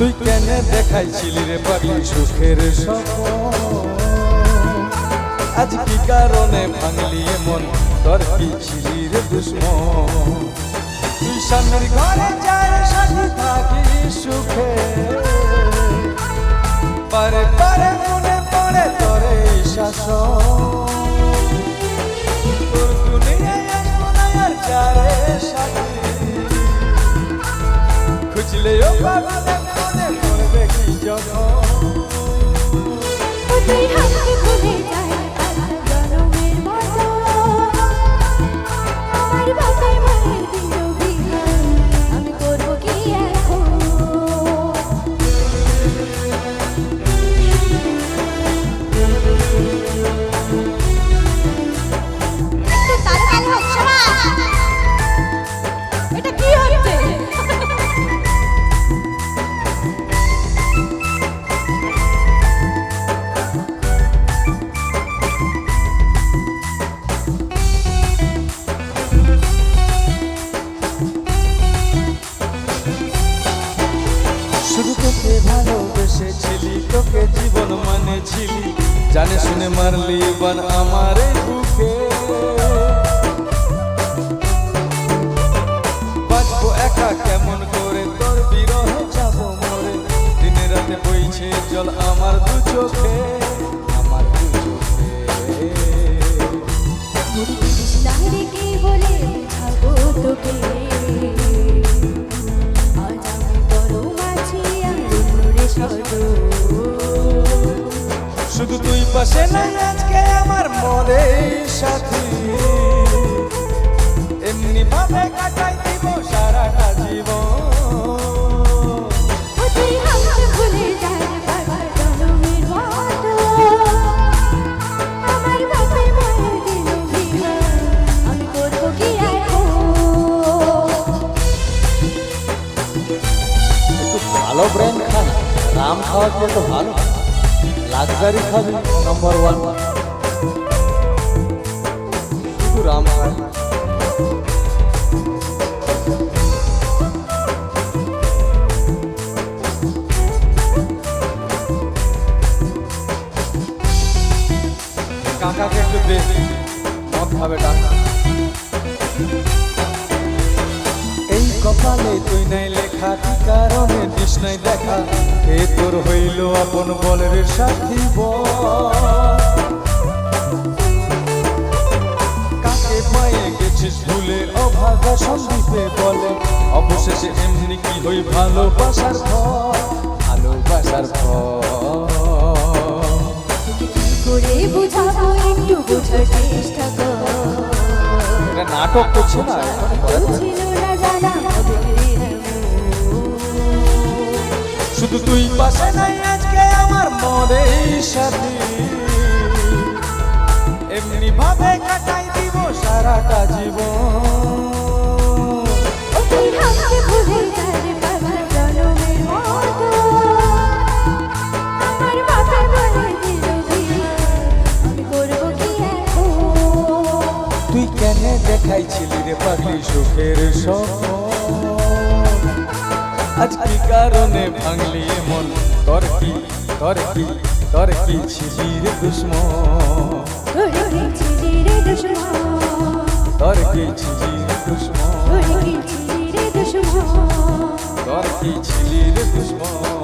দেখাইছিলি রে পাগলি সুখের আজ কি কারণে ভাঙলি মন তোর কি ছিলি রে দুশ্মন? তুই সামনের ঘরে যার সাথে ভালোবেসেছিলি, তোকে জীবন মানেছিলি। জানে শুনে মারলি বান আমার বুকে। বাঁচবো একা কেমন করে, তোর বিরহে যাব মরে। দিনে রাতে বইছে জল আমার দু চোখে। তুই নাই আজকে আমার মরে সাথী। এমনি ভাবে কাটাই দিব সারাটা জীবন। ভুলে ব্র্যান্ড খান রাম খাওয়া কি ভালো। লাক্সারি খাবি নম্বর ওয়ান শুধু রাম দে মদ খাবে এই কপালে তুই নাই লেখা, কি কারণে দিস নাই দেখা? কে তোর হইল আপন বলের সাথী বল। কাকে পায়ে গেছিস ভুলে অভাগা সন্দীপে বলে? অবশেষে এমনি কি হই ভালোবাসার ফল? ভালোবাসার ফল। করে বুঝাবো একটু বোঝার চেষ্টা কর। এটা নাটক করছে না তুই পাশে নাই আজকে আমার মরে সাথী। এমনি ভাবে কাটাই দিব সারাটা জীবন। তুই কেন দেখাইছিলি রে পাগলি সুখের স্বপ্ন আজ কি কারণে ভাঙলি মন। তোর কি তোর কি তোর কি ছিলি রে দুশ্মন। ঘরে গেছিলি রে দুশ্মন। তোর কি ছিলি রে দুশ্মন। ঘরে গেছিলি রে দুশ্মন। তোর কি ছিলি রে দুশ্মন।